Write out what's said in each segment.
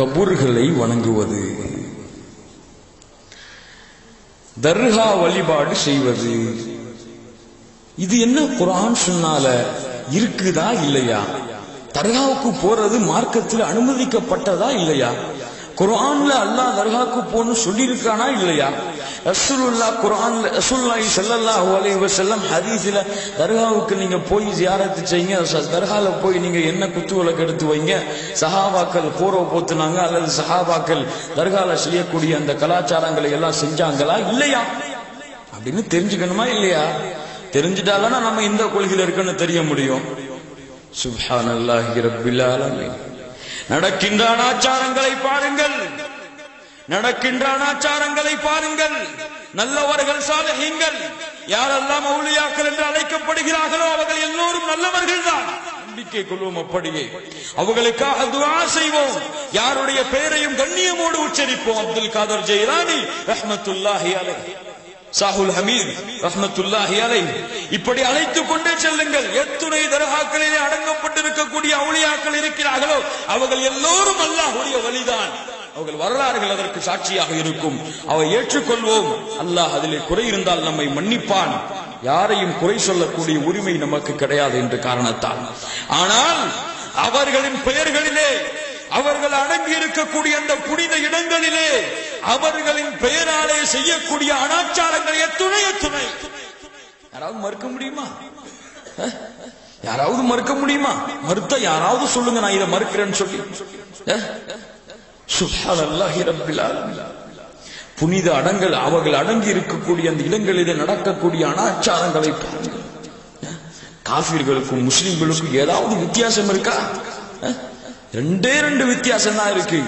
கபூர்களை வணங்குவது. தர்கா வழிபாடு செய்வது. இது என்ன குரான் சொன்னால இருக்குதா இல்லையா? தர்காவுக்கு போறது மார்க்கத்தில் அனுமதிக்கப்பட்டதா இல்லையா? குரான்ல அல்லாஹ் தர்காவுக்கு போன்னு சொல்லியிருக்கானா இல்லையா? ரசூலுல்லா குர்ஆன்ல ரசூலுல்லாஹி ஸல்லல்லாஹு அலைஹி வஸல்லம் ஹதீஸ்ல தர்காவுக்கு நீங்க போய் ஜியாரத்து செய்யுங்க ச- தர்கால போய் நீங்க என்ன குத்து விளக்கு எடுத்து வைங்க சஹாபாக்கள் போரோ போத்துனாங்க அல்லது சஹாபாக்கள் தர்கால செய்யக்கூடிய அந்த கலாச்சாரங்களை எல்லாம் செஞ்சாங்களா இல்லையா? அப்படின்னு தெரிஞ்சுக்கணுமா இல்லையா? தெரிஞ்சிட்டாதானே நம்ம இந்த கொள்கையில இருக்குன்னு தெரிய முடியும். சுப்ஹானல்லாஹி ரப்பில் ஆலமீன். நடக்கின்ற அனாச்சாரங்களை பாருங்கள். நடக்கின்ற அனாச்சாரங்களை பாருங்கள். நல்லவர்கள் சாலஹீன்கள் யாரெல்லாம் மௌலியாக்கள் என்று அழைக்கப்படுகிறார்களோ அவர்கள் எல்லோரும் நல்லவர்கள் தான். நம்பிக்கை கொள்வோம் அப்படியே. அவர்களுக்காக துவா செய்வோம். யாருடைய பெயரையும் கண்ணியமோடு உச்சரிப்போம். அப்துல் காதர் ஜெயராணி ரஹமத்துல்லாஹி அலை சாஹுல் ஹமீத் ரஹமத்துல்லாஹி அலை இப்படி அழைத்துக் கொண்டே செல்லுங்கள். எத்துணை தர்காக்களிலே அடங்கப்பட்டிருக்கக்கூடிய அவுளியாக்கள் இருக்கிறார்களோ அவர்கள் எல்லோரும் அல்லாஹுடைய வழிதான். அவர்கள் வரலாறுகள் அதற்கு சாட்சியாக இருக்கும். அவை ஏற்றுக்கொள்வோம். அல்லாஹ் அதிலே குறை இருந்தால் நம்மை மன்னிப்பான். யாரையும் குறை சொல்லக்கூடிய உரிமை நமக்கு கிடையாது என்று காரணத்தால். ஆனால் அவர்களின் பெயர்களிலே அவர்கள் அடங்கி இருக்கக்கூடிய அந்த புனித இடங்களிலே அவர்களின் பெயராலே செய்யக்கூடிய அனாச்சாரங்கள் எத்துணை எத்துணை யாராவது மறுக்க முடியுமா? யாராவது மறுக்க முடியுமா? மறுத்த யாராவது சொல்லுங்க நான் இதை மறுக்கிறேன்னு சொல்லி. அஹ்? ரப்பில் ஆலமீன். புனித அடங்கள் அவர்கள் அடங்கி இருக்கக்கூடிய அந்த இடங்களிலே நடக்கக்கூடிய அனாச்சாரங்களை பாருங்கள். அஹ்? முஸ்லிம்களுக்கும் ஏதாவது வித்தியாசம் இருக்கா? ரெண்டே ரெண்டு வித்தியாசம் தான் இருக்கு.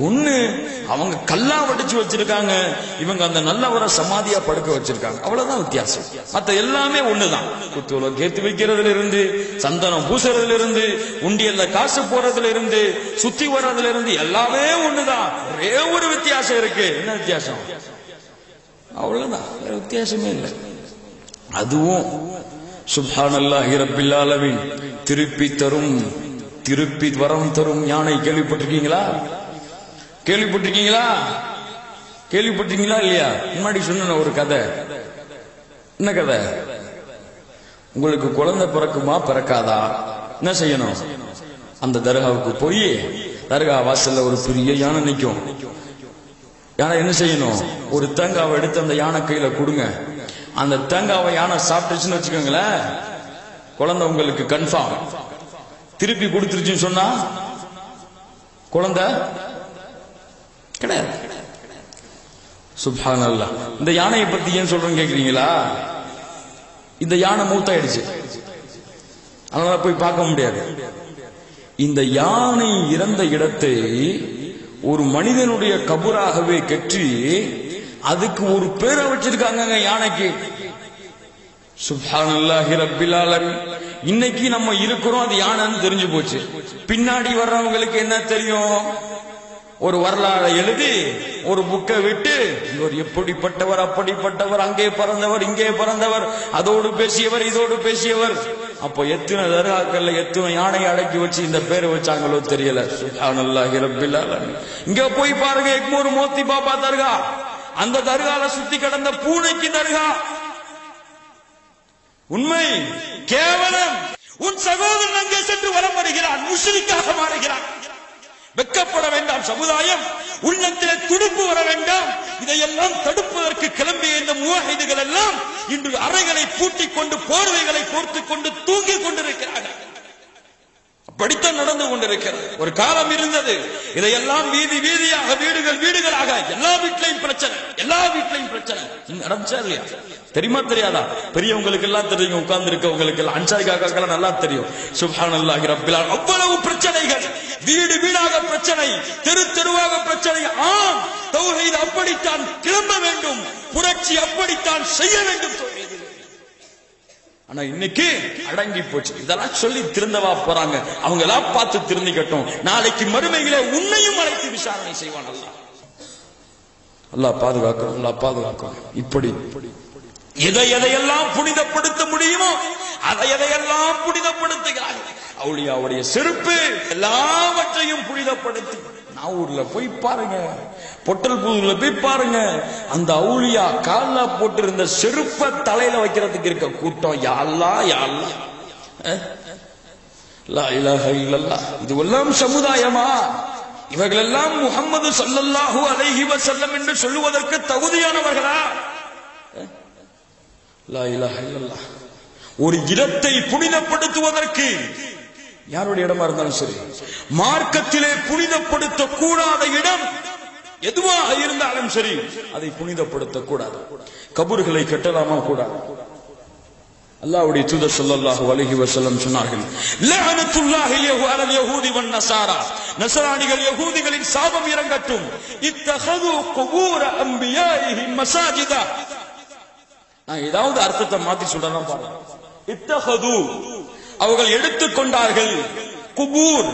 ஒண்ணு அவங்க கல்லா வடிச்சு வச்சிருக்காங்க. இவங்க அந்த நல்லவரை சமாதியா படுக்க வச்சிருக்காங்க. அவ்வளவுதான் வித்தியாசம். மத்த எல்லாமே ஒண்ணுதான். குத்துவல கேத்து வைக்கிறதுல இருந்து சந்தனம் பூசுறதுல இருந்து உண்டியல்ல காசு போறதுல இருந்து சுத்தி வர்றதுல இருந்து எல்லாமே ஒண்ணுதான். ஒரே ஒரு வித்தியாசம் இருக்கு. என்ன வித்தியாசம்? அவ்வளவுதான். வேற வித்தியாசமே இல்லை. அதுவும் சுபான் அல்லாஹி ஆலமீன் திருப்பி தரும் திருப்பி வரம் தரும் யானை கேள்விப்பட்டிருக்கீங்களா? கேள்விப்பட்டிருக்கீங்களா? கேள்விப்பட்டிருக்கீங்களா இல்லையா? முன்னாடி சொன்ன ஒரு கதை. என்ன கதை? உங்களுக்கு குழந்தை பிறக்குமா பிறக்காதா? என்ன செய்யணும்? அந்த தர்காவுக்கு போய் தர்கா வாசல்ல ஒரு பெரிய யானை நிற்கும் யானை என்ன செய்யணும்? ஒரு தேங்காவை எடுத்து அந்த யானை கையில கொடுங்க. அந்த தேங்காவை யானை சாப்பிட்டுச்சுன்னு வச்சுக்கோங்களேன் குழந்தை உங்களுக்கு கன்ஃபார்ம் திருப்பி கொடுத்துருச்சுன்னு சொன்னா குழந்தை கிடையாது. சுப்ஹான் இந்த யானையை பத்தி ஏன் சொல்றேன்னு கேக்குறீங்களா? இந்த யானை மூத்தாயிடுச்சு. அதனால போய் பார்க்க முடியாது. இந்த யானை இறந்த இடத்தை ஒரு மனிதனுடைய கபூராகவே கற்றி அதுக்கு ஒரு பேரை வச்சிருக்காங்க யானைக்கு. சுபான் அல்லாஹி ஆலமீன் இன்னைக்கு நம்ம இருக்கிறோம் அது யானைன்னு தெரிஞ்சு போச்சு. பின்னாடி வர்றவங்களுக்கு என்ன தெரியும்? ஒரு வரலாறை எழுதி ஒரு புக்கை விட்டு இவர் எப்படிப்பட்டவர் அப்படிப்பட்டவர் அங்கே பிறந்தவர் இங்கே பிறந்தவர் அதோடு பேசியவர் இதோடு பேசியவர். அப்போ எத்தனை தர்காக்கள்ல எத்தனை யானை அடக்கி வச்சு இந்த பேரை வச்சாங்களோ தெரியல. நல்லா ரப்பில் இங்க போய் பாருங்க எக்மூர் மோத்தி பாபா தர்கா. அந்த தர்கால சுத்தி கிடந்த பூனைக்கு தர்கா. உண்மை கேவலம். உன் சகோதரன் அங்கே சென்று வரம் வருகிறான் முஸ்லிக்காக மாறுகிறான். வெக்கப்பட வேண்டாம் சமுதாயம் உள்ளத்திலே துடுப்பு வர வேண்டாம். இதையெல்லாம் தடுப்பதற்கு கிளம்பிய இந்த முவாஹிதுகள் எல்லாம் இன்று அறைகளை பூட்டிக் கொண்டு போர்வைகளை போர்த்துக் கொண்டு தூங்கிக் கொண்டிருக்கிறார்கள். அப்படித்தான் நடந்து கொண்டிருக்கிறது. ஒரு காலம் இருந்தது. இதையெல்லாம் வீதி வீதியாக வீடுகள் வீடுகளாக எல்லா வீட்லையும் பிரச்சனை எல்லா வீட்லையும் பிரச்சனை. நடந்துச்சா இல்லையா? தெரியுமா தெரியாதா? பெரியவங்களுக்கு எல்லாம் தெரியும் உட்கார்ந்து இருக்கவங்களுக்கு எல்லாம் அன்சாரி காக்காக்கெல்லாம் நல்லா தெரியும். சுபான் அல்லாஹி ரப்பில் அவ்வளவு பிரச்சனைகள். வீடு வீடாக பிரச்சனை தெரு தெருவாக பிரச்சனை. ஆம் தௌஹீத் அப்படித்தான் கிளம்ப வேண்டும். புரட்சி அப்படித்தான் செய்ய வேண்டும் தௌஹீதில். ஆனா இன்னைக்கு அடங்கி போச்சு. இதெல்லாம் சொல்லி திருந்தவா போறாங்க. அவங்க எல்லாம் பார்த்து திருந்திக்கட்டும். நாளைக்கு மறுமையில உன்னையும் அழைத்து விசாரணை செய்வான் அல்லா அல்லாஹ் பாதுகாக்கும் அல்லாஹ் பாதுகாக்கும் இப்படி. எதை எதையெல்லாம் புனிதப்படுத்த முடியுமோ அதை எதையெல்லாம் புனிதப்படுத்துகிறார்கள் அவளியாவுடைய செருப்பு எல்லாவற்றையும் புனிதப்படுத்து புனிதப்படுத்தி நாவூர்ல போய் பாருங்க. பொட்டல் புதூர்ல போய் பாருங்க. அந்த அவுளியா கால்ல போட்டிருந்த செருப்ப தலையில வைக்கிறதுக்கு இருக்க கூட்டம் யாழ்லா யாழ்லா. அஹ்? லா இதுவெல்லாம் சமுதாயமா? இவர்களெல்லாம் முகமது ஸல்லல்லாஹு அலைஹி வசல்லம் என்று சொல்லுவதற்கு தகுதியானவர்களா? லா இலாஹ ஒரு இடத்தை புனிதப்படுத்துவதற்கு யாருடைய இடமா இருந்தாலும் சரி. மார்க்கத்திலே புனிதப்படுத்த கூடாத இடம் எதுவாக இருந்தாலும் சரி அதை புனிதப்படுத்த கூடாது கபூர்களை கட்டலாமா கூடாது. அல்லாவுடைய தூதர் ஸல்லல்லாஹு அலஹி வஸல்லம் சொன்னார்கள் லஅனத்துல்லாஹி அலல் யஹூதி வன் நஸாரா நஸரானிகள் யஹூதிகளின் சாபம் இறங்கட்டும். இத்தஹது குபூர அன்பியாஇஹிம் மசாஜிதா. நான் ஏதாவது அர்த்தத்தை மாத்தி சொல்றேன் பாருங்க. இத்தஹது அவர்கள் எடுத்துக்கொண்டார்கள் குபூர்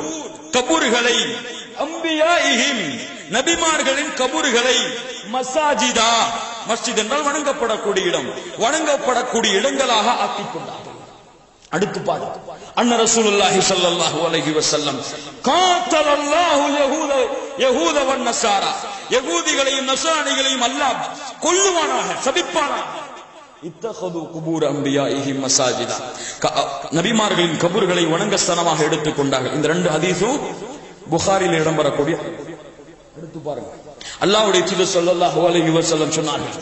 கபூர்களை அம்பியாயிஹிம் நபிமார்களின் கபூர்களை மசாஜிதா மஸ்ஜித் என்றால் வணங்கப்படக்கூடிய இடம். வணங்கப்படக்கூடிய இடங்களாக ஆக்கிக் கொண்டார்கள். அடுத்து பாரு. அன்ன ரசூலுல்லாஹி ஸல்லல்லாஹு அலைஹி வஸல்லம் காத்தலல்லாஹு யஹூத யஹூத வன் நஸாரா யகூதிகளையும் நஸரானிகளையும் அல்லாஹ் கொல்லுவானாக சபிப்பானாக. இத்தஹது குபூர் அம்பியாயிஹிம் மசாஜிதா. நபிமார்களின் கபூர்களை வணங்கஸ்தானமாக எடுத்துக் கொண்டார்கள் இந்த ரெண்டு ஹதீஸும் புகாரில் இடம்பெறக்கூடிய எடுத்து பாருங்க. அல்லாஹ்வுடைய தூதர் ஸல்லல்லாஹு அலைஹி வஸல்லம் சொன்னார்கள்.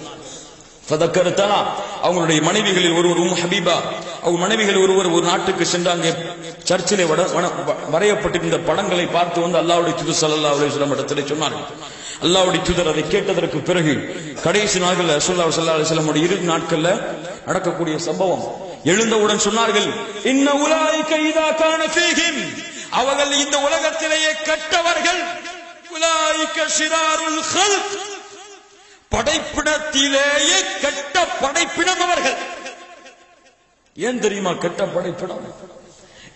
ஃபதக்கரத்தனா அவங்களுடைய மனைவிகளில் ஒருவர் உம் ஹபீபா அவங்க மனைவிகள் ஒருவர் ஒரு நாட்டுக்கு சென்று அங்கே சர்ச்சிலே வ- வரையப்பட்டிருந்த படங்களை பார்த்து வந்து அல்லாவுடைய தூதர் ஸல்லல்லாஹு அலைஹி வஸல்லம் சொன்னார்கள். அல்லாவுடைய தூதர் அதை கேட்டதற்கு பிறகு கடைசி நாட்கள் சொல்லா சொல்லா அலைஹி வஸல்லம் இறுதி நாட்கள்ல நடக்கக்கூடிய சம்பவம். எழுந்தவுடன் சொன்னார்கள் இன்ன உலாயிக இதா கான ஃபீஹிம். அவர்கள் இந்த உலகத்திலேயே கட்டவர்கள். ஹல்க் படைப்பிடத்திலேயே கெட்ட படைப்பிடம் அவர்கள். ஏன் தெரியுமா கெட்ட படைப்பிடம்?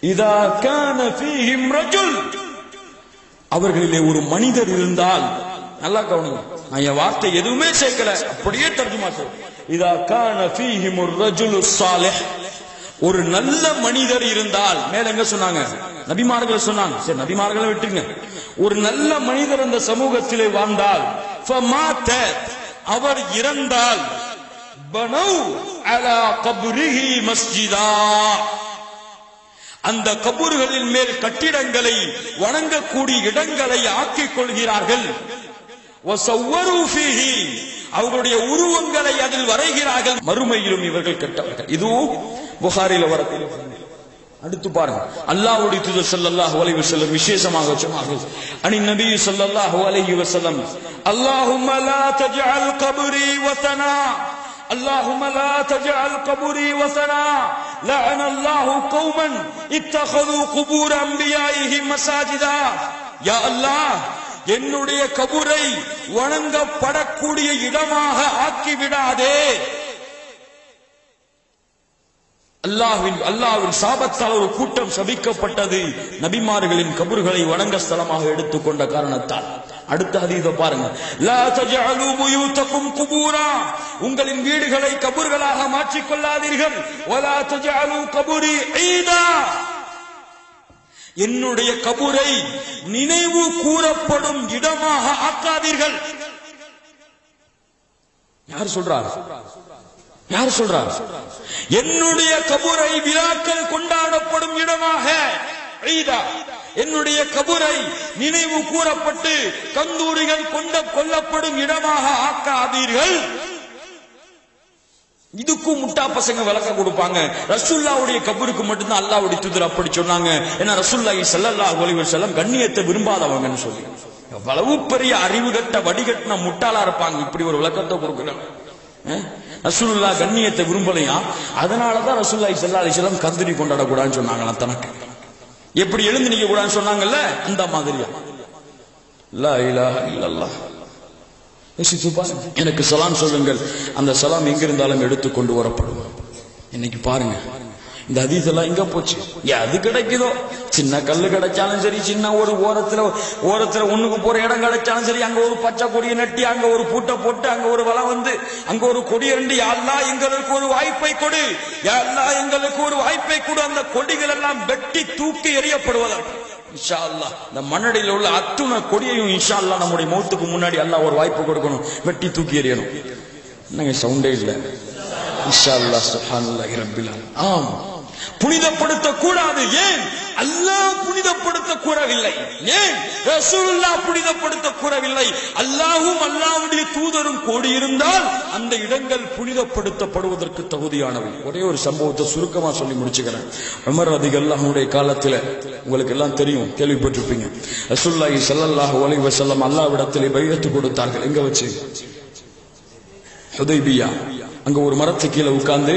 இதா கான ஃபீஹிம் ரஜுல். அவர்களிலே ஒரு மனிதர் இருந்தால் நல்லா கவனிங்க. நான் வார்த்தை எதுவுமே சேர்க்கல. அப்படியே தர்ஜுமா செய்வேன் இதா கான ஃபீஹிம் ரஜுலு சாலிஹ் ஒரு நல்ல மனிதர் இருந்தால் மேல எங்க சொன்னாங்க? நபிமார்கள் சொன்னாங்க. சரி நபிமார்களை விட்டுருங்க. ஒரு நல்ல மனிதர் அந்த சமூகத்திலே வாழ்ந்தால் அவர் இறந்தால் மஸ்ஜிதா. அந்த கபூர்களின் மேல் கட்டிடங்களை வணங்கக்கூடிய இடங்களை ஆக்கிக் கொள்கிறார்கள். அவர்களுடைய உருவங்களை அதில் வரைகிறார்கள் மறுமையிலும் இவர்கள் கெட்டவர்கள் இதுவும் புகாரில வரக்கூடிய அடுத்து பாருங்க அல்லாஹ்வுடைய தூதர் ஸல்லல்லாஹு அலைஹி வஸல்லம் விசேஷமாக சொன்னார்கள் அனி நபி ஸல்லல்லாஹு அலைஹி வஸல்லம் அல்லாஹும்ம லா தஜ்அல் கப்ரி வதனா اللهم لا تجعل قبري وثنا لعن الله قوما اتخذوا قبور انبيائهم مساجدا يا الله என்னுடைய கபூரை வணங்கப்படக்கூடிய இடமாக ஆக்கி விடாதே அல்லாவின் சாபத்தால் ஒரு கூட்டம் சபிக்கப்பட்டது. நபிமார்களின் கபூர்களை வணங்க ஸ்தலமாக எடுத்துக்கொண்ட காரணத்தால். அடுத்த அதீத பாருங்க. லா உங்களின் வீடுகளை கபூர்களாக மாற்றிக் என்னுடைய கபூரை நினைவு கூறப்படும் இடமாக ஆக்காதீர்கள். யார் சொல்றார்? யார் சொல்றார்? என்னுடைய கபூரை விழாக்கள் கொண்டாடப்படும் இடமாக என்னுடைய கபூரை நினைவு கூறப்பட்டு கந்தூரிகள் கொண்ட கொல்லப்படும் இடமாக ஆக்காதீர்கள். இதுக்கும் முட்டா பசங்க விளக்கம் கொடுப்பாங்க. ரசூல்லாவுடைய கபூருக்கு மட்டும்தான் அல்லாவுடைய தூதர் அப்படி சொன்னாங்க. ஏன்னா ரசூல்லாஹி ஸல்லல்லாஹு கண்ணியத்தை விரும்பாதவங்கன்னு சொல்லி. எவ்வளவு பெரிய அறிவு கட்ட வடிகட்டின முட்டாளா இருப்பாங்க. இப்படி ஒரு விளக்கத்தை கொடுக்குறாங்க அஹ்? கண்ணியத்தை விரும்பலையா? அதனாலதான் ரசூல்லாஹி செல்லா அலி செல்லம் கந்தூரி கொண்டாடக்கூடாதுன்னு சொன்னாங்களாம் தனக்கு. எப்படி எழுந்து நிக்க கூடாதுன்னு சொன்னாங்கல்ல? அந்த மாதிரியா. லா இல்ல இல்ல யோசித்து பாருங்க. எனக்கு சலாம் சொல்லுங்கள். அந்த சலாம் எங்கிருந்தாலும் எடுத்து கொண்டு வரப்படும். இன்னைக்கு பாருங்க. இந்த ஹதீஸெல்லாம் எங்க போச்சு? அது கிடைக்குதோ? சின்ன கல்லு கிடைச்சாலும் சரி சின்ன ஒரு ஓரத்துல ஓரத்துல ஒண்ணுக்கு போற இடம் கிடைச்சாலும் சரி அங்க ஒரு பச்சை கொடியை நட்டி அங்க ஒரு பூட்டை போட்டு அங்க ஒரு வலை வந்து அங்க ஒரு கொடி ரெண்டு யாழ்லா எங்களுக்கு ஒரு வாய்ப்பை கொடு. யாழ்லா எங்களுக்கு ஒரு வாய்ப்பை கொடு. அந்த கொடிகள் எல்லாம் வெட்டி தூக்கி எறியப்படுவதற்கு. இன்ஷா அல்லாஹ் இந்த மண்ணடியில் உள்ள அத்துணை கொடியையும் இன்ஷா அல்லாஹ் நம்முடைய மௌத்துக்கு முன்னாடி எல்லாம் ஒரு வாய்ப்பு கொடுக்கணும். வெட்டி தூக்கி எறியணும். என்னங்க சவுண்டே இல்லை. இன்ஷா அல்லாஹ் சுப்ஹானல்லாஹி ஆம். புனிதப்படுத்த கூடாது ஏன்? அல்லாஹ் கூறவில்லை. ஏன்? ரசூலுல்லாஹ் புனிதப்படுத்த கூறவில்லை அல்லாஹும் அல்லாவுடைய தூதரும் கூடியிருந்தால் அந்த இடங்கள் புனிதப்படுத்தப்படுவதற்கு தகுதியானவை. ஒரே ஒரு சம்பவத்தை சுருக்கமா சொல்லி முடிச்சுக்கிறேன். உமர் ரதிகல்லாஹுடைய காலத்துல உங்களுக்கு எல்லாம் தெரியும். கேள்விப்பட்டிருப்பீங்க. ரசூல்லாஹி சல்லாஹ் அலைஹி வஸல்லம் அல்லாவிடத்தில் பையத்து கொடுத்தார்கள். எங்க வச்சு? ஹுதைபியா. அங்க ஒரு மரத்து கீழே உட்கார்ந்து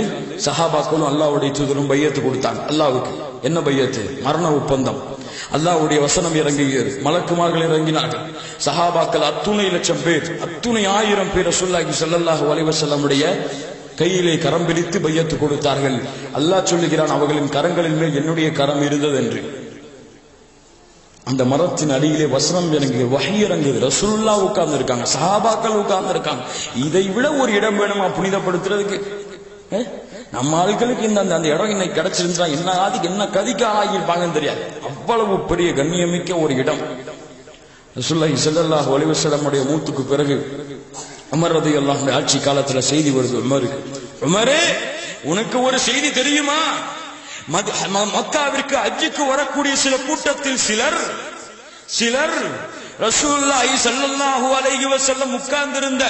சஹாபாக்களும் அல்லாவுடைய தூதரும் பையத்து கொடுத்தாங்க. அல்லாவுக்கு என்ன பையத்து? மரண ஒப்பந்தம். அல்லாவுடைய வசனம் இறங்குகிறது. மலக்குமார்கள் இறங்கினார்கள். சஹாபாக்கள் அத்துணை லட்சம் பேர் அத்துணை ஆயிரம் பேர் ரசூலுல்லாஹி ஸல்லல்லாஹு அலைவசல்லமுடைய கையிலே கரம் பிடித்து பையத்து கொடுத்தார்கள். அல்லாஹ் சொல்லுகிறான் அவர்களின் கரங்களின் மேல் என்னுடைய கரம் இருந்தது என்று. அந்த மரத்தின் அடியிலே வசனம் இறங்குது வகை இறங்குது. ரசூலுல்லா உட்கார்ந்து இருக்காங்க சஹாபாக்கள் உட்கார்ந்து இருக்காங்க இதை விட ஒரு இடம் வேணுமா புனிதப்படுத்துறதுக்கு? அஹ்? நம்ம ஆட்களுக்கு இந்த அந்த இடம் இன்னைக்கு கிடைச்சிருந்தா என்ன ஆதிக்கு என்ன கதிக்கு ஆகியிருப்பாங்கன்னு தெரியாது. அவ்வளவு பெரிய கண்ணியமிக்க ஒரு இடம். ரசூலுல்லாஹி ஸல்லல்லாஹு அலைஹி மூத்துக்கு பிறகு உமர் எல்லாம் ஆட்சி காலத்துல செய்தி வருது. உமருக்கு உமரே உனக்கு ஒரு செய்தி தெரியுமா? மத்- மக்காவிற்கு அஜிக்கு வரக்கூடிய சில கூட்டத்தில் சிலர் சிலர் ரசூல்லாஹி ஸல்லல்லாஹு அலைஹி வஸல்லம் உட்கார்ந்திருந்த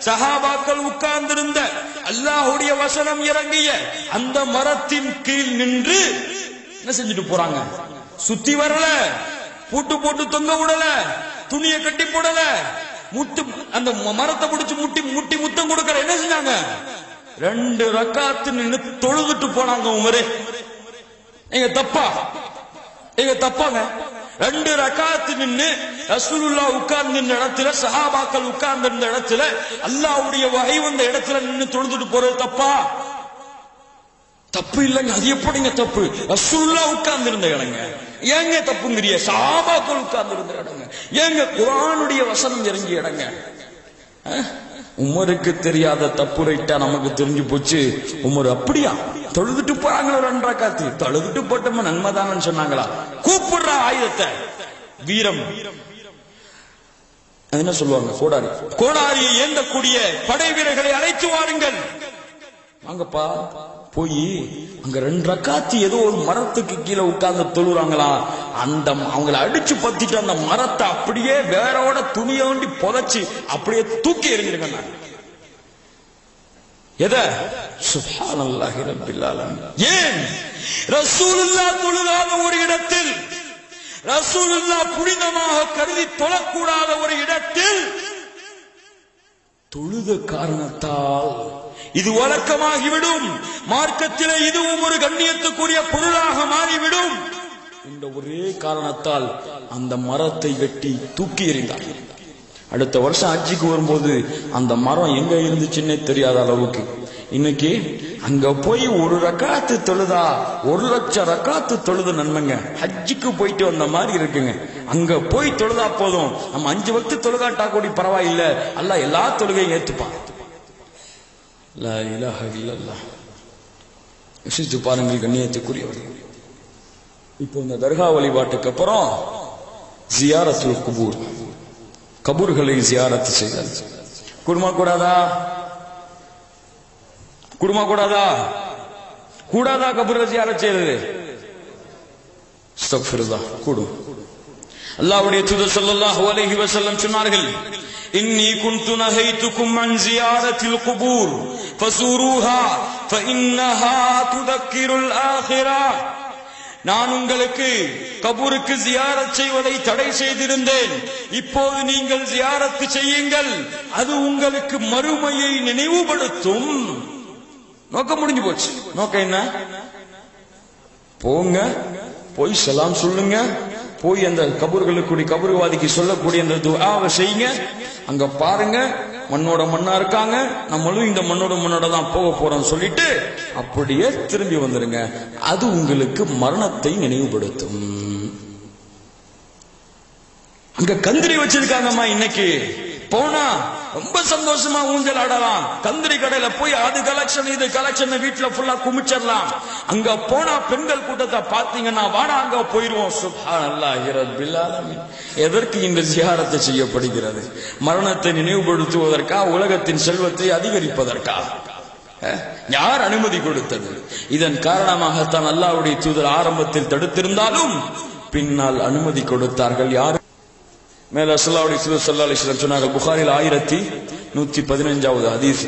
சஹாபாக்கள் உட்கார்ந்திருந்த அல்லாஹ்வுடைய வசனம் இறங்கிய அந்த மரத்தின் கீழ் நின்று என்ன செஞ்சுட்டு போறாங்க? சுத்தி வரல பூட்டு போட்டு தொங்க விடல துணியை கட்டி போடல முட்டு அந்த மரத்தை பிடிச்சு முட்டி முட்டி முத்தம் கொடுக்கற என்ன செஞ்சாங்க? ரெண்டு ரக்காத்து நின்னு தொழுதுட்டு போனாங்க உமரே. எங்க தப்பா? எங்க தப்பாங்க? ரெண்டு ரகாத்து நின்னு ரசூலுல்லா உட்கார்ந்து இந்த இடத்துல சஹாபாக்கள் உட்கார்ந்து இருந்த இடத்துல அல்லாவுடைய வகை வந்த இடத்துல நின்னு தொழுதுட்டு போறது தப்பா? தப்பு இல்லைங்க. அது எப்படிங்க தப்பு? ரசூல்லா உட்கார்ந்து இருந்த இடங்க. ஏங்க தப்புங்கிறிய? சஹாபாக்கள் உட்கார்ந்து இருந்த இடங்க. ஏங்க குரானுடைய வசனம் இறங்கிய இடங்க? உமருக்கு தெரியாத தப்புரைட்டா நமக்கு தெரிஞ்சு போச்சு. உமர் அப்படியா? தொழுதுட்டு போறாங்களோ ரெண்டரை காத்தி தொழுதுட்டு போட்டோம் நன்மைதானு சொன்னாங்களா? கூப்பிடுற ஆயுதத்தை. வீரம். என்ன சொல்லுவாங்க? கோடாரி. கோடாரியை ஏந்தக்கூடிய படை வீரர்களை அழைத்து வாருங்கள். வாங்கப்பா. போய் அங்க ரெண்டு ரக்காத்து ஏதோ ஒரு மரத்துக்கு கீழே உட்கார்ந்து தொழுறாங்களா? அந்த அவங்கள அடிச்சு பத்திட்டு அந்த மரத்தை அப்படியே வேறோட துணியோண்டி புதைச்சு அப்படியே தூக்கி எறிஞ்சிருக்கேன் நான். எத? சுப்ஹானல்லாஹி ரப்பில் ஏன்? ரசூலுல்லாஹ் தொழுகாத ஒரு இடத்தில் ரசூலுல்லாஹ் புனிதமாக கருதி தொழக்கூடாத ஒரு இடத்தில் தொழுத காரணத்தால். இது வழக்கமாகிவிடும். மார்க்கத்திலே இதுவும் ஒரு கண்ணியத்துக்குரிய பொருளாக மாறிவிடும். என்ற ஒரே காரணத்தால் அந்த மரத்தை வெட்டி தூக்கி எறிந்தார். அடுத்த வருஷம் அஜிக்கு வரும்போது அந்த மரம் எங்க இருந்துச்சுன்னே தெரியாத அளவுக்கு. இன்னைக்கு அங்க போய் ஒரு ரக்காத்து தொழுதா ஒரு லட்சம் ரக்காத்து தொழுது நன்மைங்க ஹஜ்ஜுக்கு போயிட்டு வந்த மாதிரி இருக்குங்க. அங்க போய் தொழுதா போதும். நம்ம அஞ்சு வக்து தொழுதாட்டா கூடி பரவாயில்ல. அல்ல எல்லா தொழுகையும் ஏத்துப்பான். யோசித்து பாருங்கள் கண்ணியத்துக்குரியவர்கள் இப்போ இந்த தர்கா வழிபாட்டுக்கு அப்புறம் ஜியாரத்துல் குபூர். கபூர்களை ஜியாரத்து செய்தல் குடுமா கூடாதா? குடுமா கூடாதா? கூடாதா கபூர் ஜியாரத் செய்யறது அஸ்தக்ஃபிருல்லாஹ் கூடும் அல்லாஹ்வுடைய தூதர் ஸல்லல்லாஹு அலைஹி வஸல்லம் சொன்னார்கள் இன்னி குன்து நஹைத்துக்கும் அன் ஜியாரத்தில் குபூர் ஃபஸூருஹா ஃபஇன்னஹா துதக்கிருல் ஆஹிரா. நான் உங்களுக்கு கபூருக்கு ஜியாரத் செய்வதை தடை செய்திருந்தேன். இப்போது நீங்கள் ஜியாரத்து செய்யுங்கள். அது உங்களுக்கு மறுமையை நினைவுபடுத்தும். நோக்கம் முடிஞ்சு போச்சு. நோக்கம் என்ன? போங்க போய் செலாம் சொல்லுங்க போய் அந்த கபர்களுக்குடி கபூர்வாதிக்கு சொல்லக்கூடிய அந்த துவாவை செய்யுங்க. அங்க பாருங்க மண்ணோட மண்ணா இருக்காங்க. நம்மளும் இந்த மண்ணோட மண்ணோட தான் போக போறோம் சொல்லிட்டு அப்படியே திரும்பி வந்துருங்க. அது உங்களுக்கு மரணத்தை நினைவுபடுத்தும். அங்க கந்திரி வச்சிருக்காங்கம்மா இன்னைக்கு. போனா ரொம்ப சந்தோஷமா ஊஞ்சல் ஆடலாம். கந்திரி கடையில போய் அது கலெக்ஷன் இது கலெக்ஷன் வீட்டுல ஃபுல்லா குமிச்சிடலாம். அங்க போனா பெண்கள் கூட்டத்தை பாத்தீங்கன்னா வாடா அங்க போயிருவோம். எதற்கு இந்த ஜியாரத்தை செய்யப்படுகிறது? மரணத்தை நினைவுபடுத்துவதற்கா உலகத்தின் செல்வத்தை அதிகரிப்பதற்கா? யார் அனுமதி கொடுத்தது? இதன் காரணமாகத்தான் அல்லாவுடைய தூதர் ஆரம்பத்தில் தடுத்திருந்தாலும் பின்னால் அனுமதி கொடுத்தார்கள். யார் மேல அசல்லாவுடைய சிவ சல்லா அலைஹி சொன்னார்கள் புகாரில் ஆயிரத்தி நூத்தி பதினஞ்சாவது ஹதீஸ்.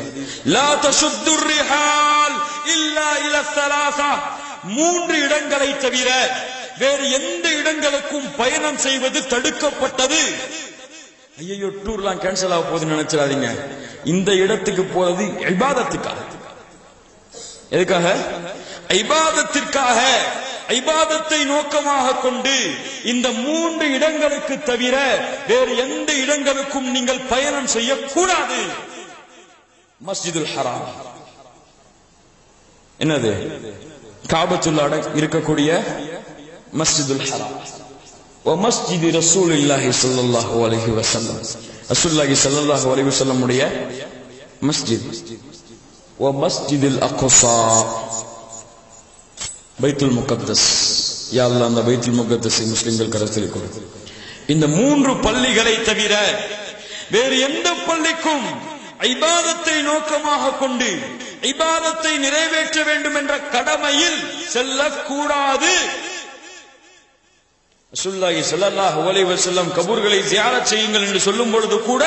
லா தசுத்து ரிஹால் இல்லா இல சலாசா மூன்று இடங்களை தவிர வேறு எந்த இடங்களுக்கும் பயணம் செய்வது தடுக்கப்பட்டது. ஐயோ டூர்லாம் கேன்சல் ஆக போகுதுன்னு நினைச்சிடாதீங்க. இந்த இடத்துக்கு போறது இபாதத்துக்காக. எதுக்காக? ஐபாதத்திற்காக ஐபாதத்தை நோக்கமாக கொண்டு இந்த மூன்று இடங்களுக்கு தவிர வேறு எந்த இடங்களுக்கும் நீங்கள் பயணம் செய்யக்கூடாது. மஸ்ஜிதுல் ஹராம். என்னது? காபத்துள்ளாட இருக்கக்கூடிய மஸ்ஜிதுல் ஹராம். மஸ்ஜிது ரசூல் இல்லாஹி சல்லாஹு அலஹி வசல்லம் ரசூல்லாஹி சல்லாஹு அலஹி வசல்லமுடைய மஸ்ஜித். மஸ்ஜிதுல் அக்கோசா பைத்துல் முகத்தஸ். யா அந்த பைத்துல் முகத்தஸை முஸ்லிம்கள் கருத்தில் கொடு. இந்த மூன்று பள்ளிகளை தவிர வேறு எந்த பள்ளிக்கும் ஐபாதத்தை நோக்கமாக கொண்டு ஐபாதத்தை நிறைவேற்ற வேண்டும் என்ற கடமையில் செல்லக்கூடாது. ரசூலுல்லாஹி ஸல்லல்லாஹு அலைஹி வஸல்லம் கபூர்களை ஜியாரத் செய்யுங்கள் என்று சொல்லும் பொழுது கூட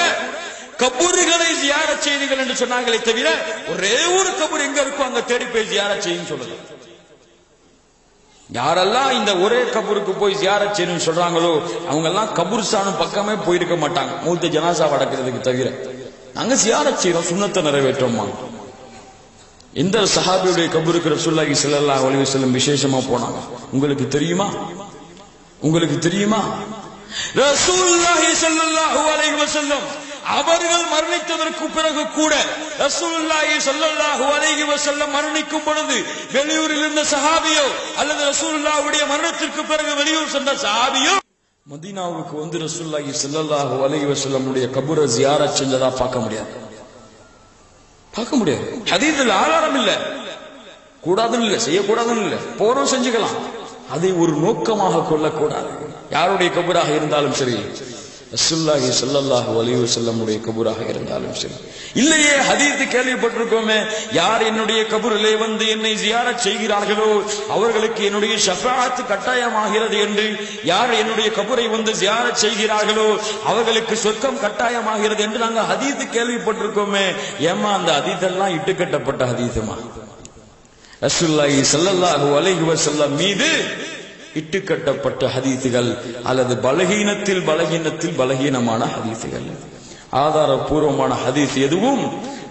கபூர்களை ஜியாரத் செய்யுங்கள் என்று சொன்னாங்களே தவிர ஒரே ஒரு கபூர் எங்க இருக்கோ அங்க தேடி போய் ஜியாரத் செய்யும் சொல்லுது. யாரெல்லாம் இந்த ஒரே கபூருக்கு போய் ஜியாரத் செய்யணும்னு சொல்றாங்களோ அவங்க எல்லாம் கபூர்ஸ்தானம் பக்கமே போயிருக்க மாட்டாங்க. மூத்த ஜனாசா அடக்கிறதுக்கு தவிர. நாங்க ஜியாரத் செய்யறோம் சுண்ணத்தை நிறைவேற்றோமா எந்த சஹாபியுடைய கபூருக்கு ரசூல்லாஹி ஸல்லல்லாஹு அலைஹி செல்லும் விசேஷமா போனாங்க உங்களுக்கு தெரியுமா? உங்களுக்கு தெரியுமா? ரசூல்லாஹி ஸல்லல்லாஹு அலைஹி வஸல்லம் அவர்கள் மரணித்ததற்கு பிறகு கூட ரசூலுல்லாஹி ஸல்லல்லாஹு அலைஹி வஸல்லம் மரணிக்கும் பொழுது வெளியூரில் இருந்த சஹாபியோ அல்லது ரசூலுல்லாஹ்வுடைய மரணத்திற்கு பிறகு வெளியூர் சென்ற சஹாபியோ மதீனாவுக்கு வந்து ரசூல்லாஹி ஸல்லல்லாஹு அலைஹி வஸல்லம் உடைய ஜியாரா செஞ்சதா பார்க்க முடியாது. பார்க்க முடியாது. ஹதீஸில் ஆதாரம் இல்ல. கூடாதுன்னு இல்ல. செய்யக்கூடாதுன்னு இல்ல. போறோம் செஞ்சுக்கலாம். அதை ஒரு நோக்கமாக கொள்ளக்கூடாது. யாருடைய கபூராக இருந்தாலும் சரி. ரசுல்லாஹி ஸல்லல்லாஹு அலைஹி செல்லமுடைய கபூராக இருந்தாலும் சரி. இல்லையே ஹதீத்து கேள்விப்பட்டிருக்கோமே. யார் என்னுடைய கபூரிலே வந்து என்னை ஜியாரச் செய்கிறார்களோ அவர்களுக்கு என்னுடைய ஷஃபாத்து கட்டாயமாகிறது என்று யார் என்னுடைய கபூரை வந்து ஜியாரச் செய்கிறார்களோ அவர்களுக்கு சொர்க்கம் கட்டாயமாகிறது என்று நாங்கள் ஹதீத்து கேள்விப்பட்டிருக்கோமே. ஏமா அந்த ஹதீஸெல்லாம் இட்டுக்கட்டப்பட்ட ஹதீஸுமா? ரசுல்லாஹி ஸல்லல்லாஹு அலைஹி வஸல்லம் மீது இட்டுக்கட்டப்பட்ட ஹதீசுகள் அல்லது பலகீனத்தில் பலகீனத்தில் பலகீனமான ஹதீசுகள். ஆதாரபூர்வமான ஹதீஸ் எதுவும்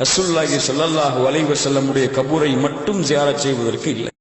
ரசூலுல்லாஹி ஸல்லல்லாஹு அலைஹி கபூரை மட்டும் ஜியாரத் செய்வதற்கு இல்லை.